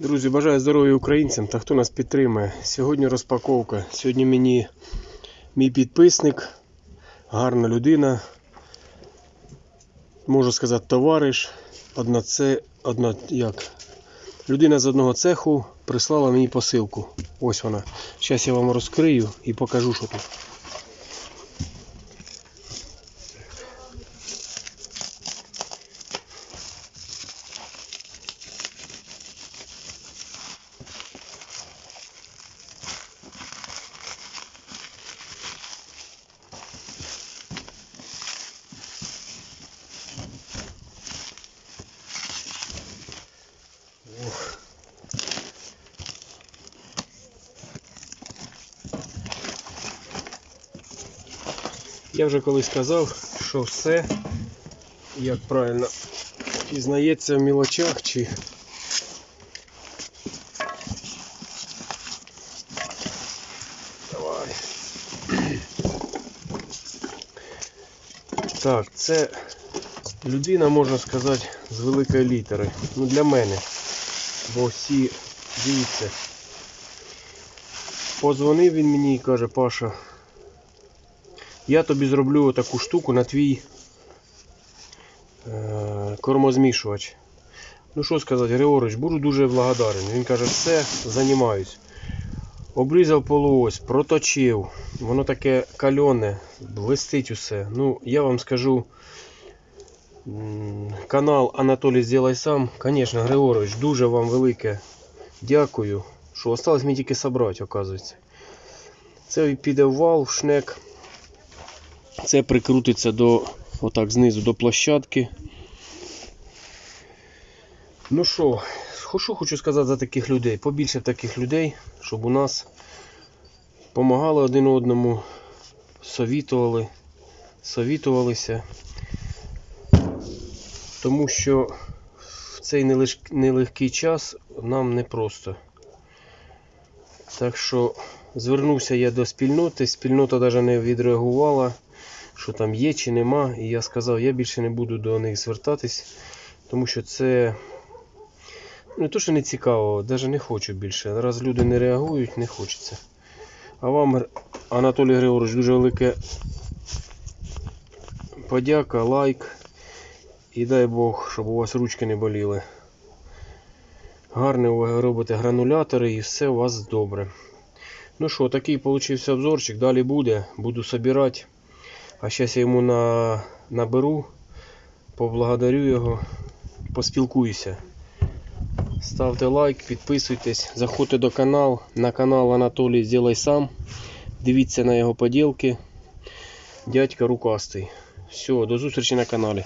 Друзі, бажаю здоров'я українцям та хто нас підтримує. Сьогодні розпаковка. Сьогодні мені мій підписник, гарна людина, можу сказати, товариш, одна це, одна як. Людина з одного цеху прислала мені посилку. Ось вона. Зараз я вам розкрию і покажу, що тут. Я вже колись сказав, що все, як правильно, пізнається в мілочах чи. Давай. Так, це людина, можна сказати, з великої літери. Ну для мене. Бо всі, дивіться. Позвонив він мені і каже, Паша, я тобі зроблю таку штуку на твій е, кормозмішувач. Ну що сказати, Григорович, буду дуже благодарен. Він каже, все, займаюсь. Обрізав полуось, проточив. Воно таке кальоне, блистить усе. Ну, я вам скажу. Канал Анатолій Зділай сам. Звісно, Григорович, дуже вам велике дякую. Що осталось мені тільки собрати, оказується. Це піде в вал, в шнек. Це прикрутиться до отак знизу до площадки. Ну що, що хочу сказати за таких людей? Побільше таких людей, щоб у нас допомагали один одному, совітували, совітувалися. Тому що в цей нелегкий час нам непросто. Так що звернувся я до спільноти, спільнота навіть не відреагувала що там є чи нема. І я сказав, я більше не буду до них звертатись, тому що це не то, що не цікаво, навіть не хочу більше. Раз люди не реагують, не хочеться. А вам, Анатолій Григорович, дуже велике подяка, лайк. І дай Бог, щоб у вас ручки не боліли. Гарне ви робите гранулятори і все у вас добре. Ну що, такий получився обзорчик. Далі буде. Буду собирати. А зараз я йому на... наберу, поблагодарю його, поспілкуюся. Ставте лайк, підписуйтесь, заходьте до каналу. На канал Анатолій Зділай сам. Дивіться на його поділки. Дядька рукастий. Все, до зустрічі на каналі.